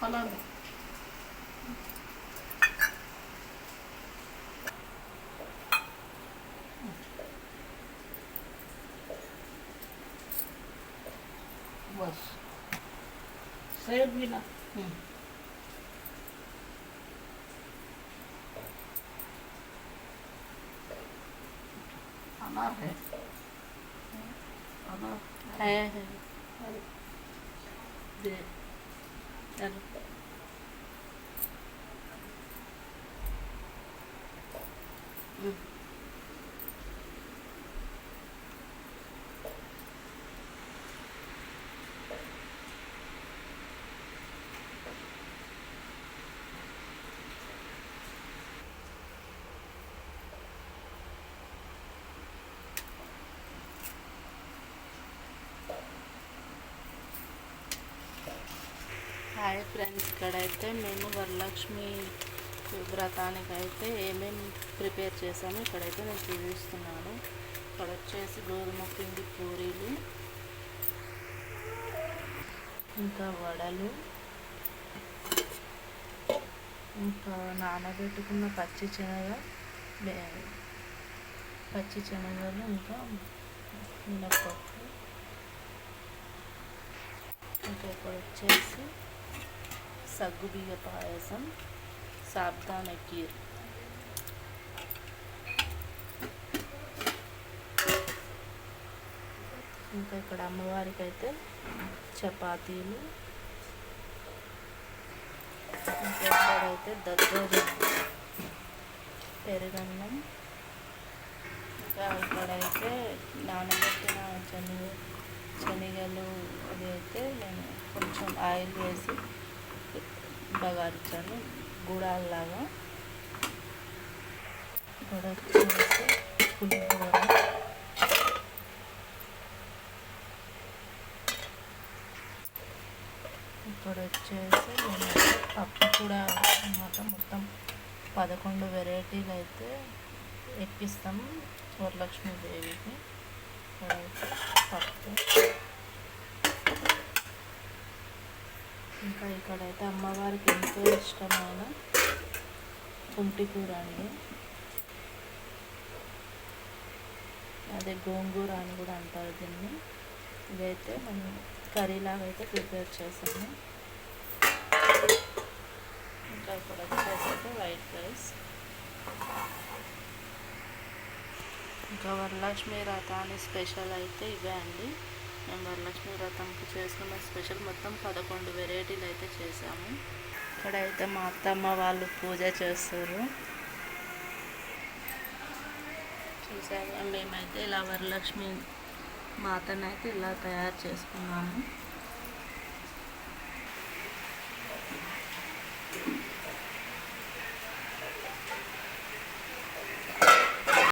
falan. Var. 还有别的，嗯。上哪儿去？上那。哎哎。对，上那。హాయ్ friends ఇక్కడైతే మేము వరలక్ష్మి వ్రతానికి అయితే ఏమేమి ప్రిపేర్ చేసామో ఇక్కడైతే నేను చూపిస్తున్నాను. ఇక్కడ వచ్చేసి గోధుమ పిండి పూరీలు ఇంకా వడలు ఇంకా నానబెట్టుకున్న పచ్చి శనగ పచ్చి శనగలు ఇంకా మినప్పప్పు. ఇంకా ఇక్కడ వచ్చేసి సగ్గుబియ్య పాయసం సాబ్దాన కీర్ ఇంకా ఇక్కడ అమ్మవారికి అయితే చపాతీలు ఇంకా దద్దోజనం పెరుగన్నం ఇంకా ఇక్కడైతే నానబెట్టిన శనగ శనగలు అవి అయితే నేను కొంచెం ఆయిల్ వేసి బగార్చాను గుడాల్లాగా ఇప్పుడు వచ్చేసి పులిహోర. వచ్చేసి నేను పప్పు కూడా అన్నమాట. మొత్తం పదకొండు వెరైటీలు అయితే ఎక్కిస్తాం. వరలక్ష్మీదేవికి. పప్పు. ఇంకా ఇక్కడైతే అమ్మవారికి ఎంతో ఇష్టమైన కుంటి కూర అండి. అదే గోంగూర అని కూడా అంటారు దీన్ని. ఇదైతే మనం కర్రీలాగా అయితే ప్రిపేర్ చేసాము. ఇంకా ఇక్కడ వచ్చేసి అయితే వైట్ రైస్. ఇంకా వరలక్ష్మి వ్రతాన్ని స్పెషల్ అయితే ఇవే అండి. మేము వరలక్ష్మి వ్రతంకి చేసుకున్న స్పెషల్ మొత్తం పదకొండు వెరైటీలు అయితే చేసాము ఇక్కడైతే మా అత్తమ్మ వాళ్ళు పూజ చేస్తారు. చూసాక మేమైతే ఇలా వరలక్ష్మి మాతను అయితే ఇలా తయారు చేసుకున్నాము.